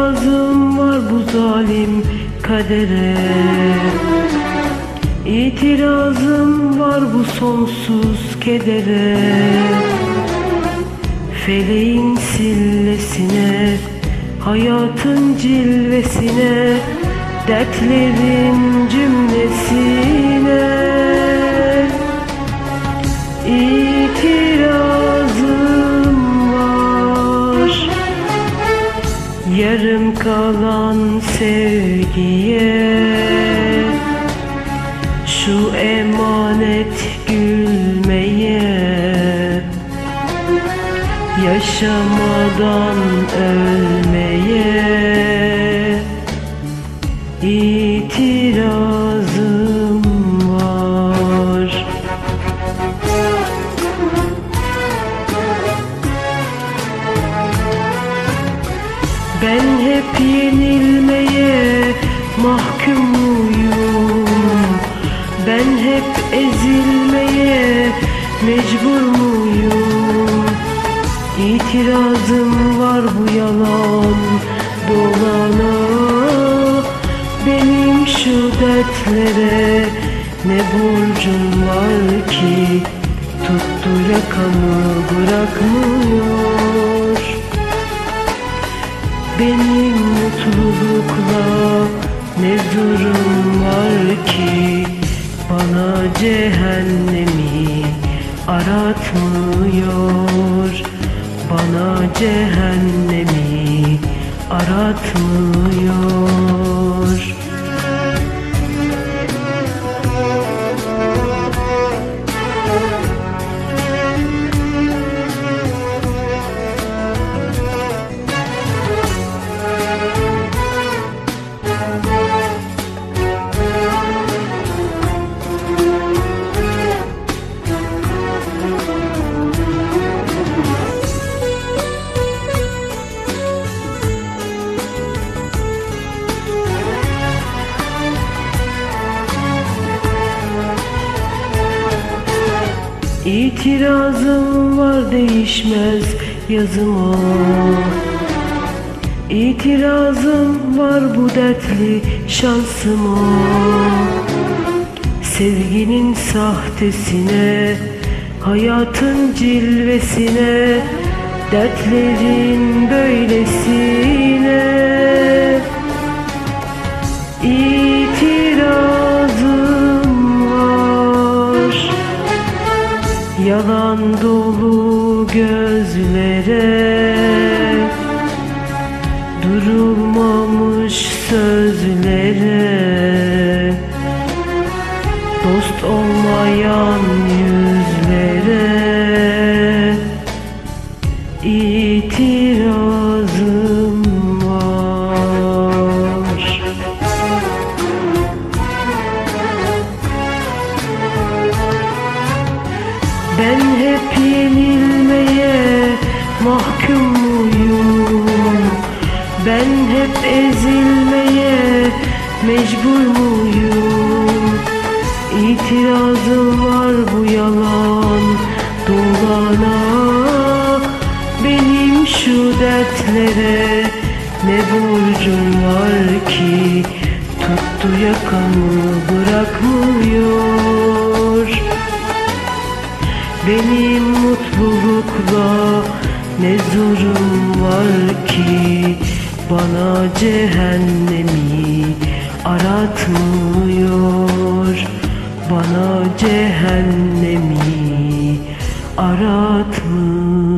İtirazım var bu zalim kadere. İtirazım var bu sonsuz kedere. Feleğin sillesine Hayatın cilvesine Dertlerin Yarım kalan sevgiye Şu emanet gülmeye Yaşamadan ölmeye itirazım Ben hep yenilmeye mahkumuyum Ben hep ezilmeye mecbur muyum? İtirazım var bu yalan dolana. Benim şu dertlere ne borcum var ki Tuttu yakamı bırakmıyor benim mutlulukla ne durum var ki? Bana cehennemi aratmıyor. Bana cehennemi aratmıyor İtirazım var değişmez yazıma İtirazım var bu dertli şansıma Sevginin sahtesine Hayatın cilvesine Dertlerin böylesine. İtirazım Yalan dolu gözlere Durulmamış sözlere Dost olmayan Ben hep ezilmeye mecbur muyum? İtirazım var bu yalan dolana Benim şu dertlere ne borcum var ki? Tuttu yakamı bırakmıyor. Benim mutlulukla ne zorum var ki Bana cehennemi aratmıyor. Bana cehennemi aratmıyor